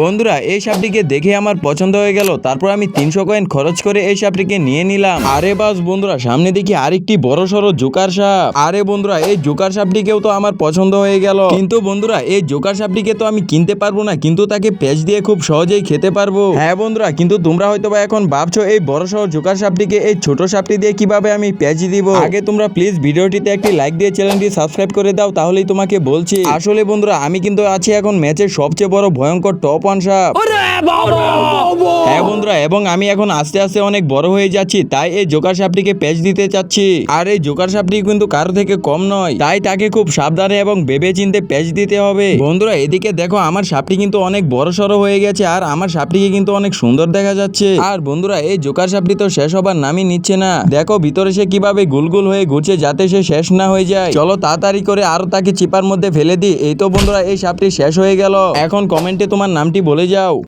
বন্ধুরা, এই সাপটিকে দেখে আমার পছন্দ হয়ে গেল। তারপর আমি তিনশো কয়েন খরচ করে এই সাপটিকে নিয়ে নিলাম। আরে বাস বন্ধুরা, সামনে দেখি আরেকটি বড় সড়ো জোকার সাপ। আরে বন্ধুরা, এই জোকার সাপটিকেও তো আমার পছন্দ হয়ে গেল। কিন্তু বন্ধুরা, এই জোকার সাপটিকে তো আমি কিনতে পারব না, কিন্তু তাকে পেঁচ দিয়ে খুব সহজেই খেতে পারব। হ্যাঁ বন্ধুরা, কিন্তু তোমরা হয়তো বা এখন ভাবছ, এই বড় সড়ো জোকার সাপটিকে এই ছোট সাপটি দিয়ে কীভাবে আমি পেঁচ দিব? আগে তোমরা প্লিজ ভিডিওটিতে একটি লাইক দিয়ে চ্যানেলটি সাবস্ক্রাইব করে দাও, তাহলেই তোমাকে বলছি। আসলে বন্ধুরা, আমি কিন্তু আছি এখন ম্যাচের সবচেয়ে বড় ভয়ঙ্কর টপ ওয়ান সাপ হ্যাঁ বন্ধুরা এবং আমি এখন আস্তে আস্তে অনেক বড় হয়ে যাচ্ছি তাই এই জোকার সাপটিকে প্যাচ দিতে চাচ্ছি। আর এই জোকার সাপটি কিন্তু কারও থেকে কম নয় তাই তাকে খুব সাবধানে এবং ভেবে চিনতে প্যাচ দিতে হবে। বন্ধুরা এদিকে দেখো আমার সাপটি কিন্তু অনেক বড় সড়ো হয়ে গেছে আর আমার সাপটিকে কিন্তু অনেক সুন্দর দেখা যাচ্ছে। আর বন্ধুরা এই জোকার সাপটি তো শেষ হবার নামই নিচ্ছে না। দেখো ভিতরে সে কীভাবে গুলগুল হয়ে ঘুরছে যাতে সে শেষ না হয়ে যায়। চলো তাড়াতাড়ি করে আরও তাকে চিপার মধ্যে ফেলে দিই। এই তো বন্ধুরা এই সাপটি শেষ হয়ে গেল। এখন কমেন্টে তোমার নামটি বলে যাও।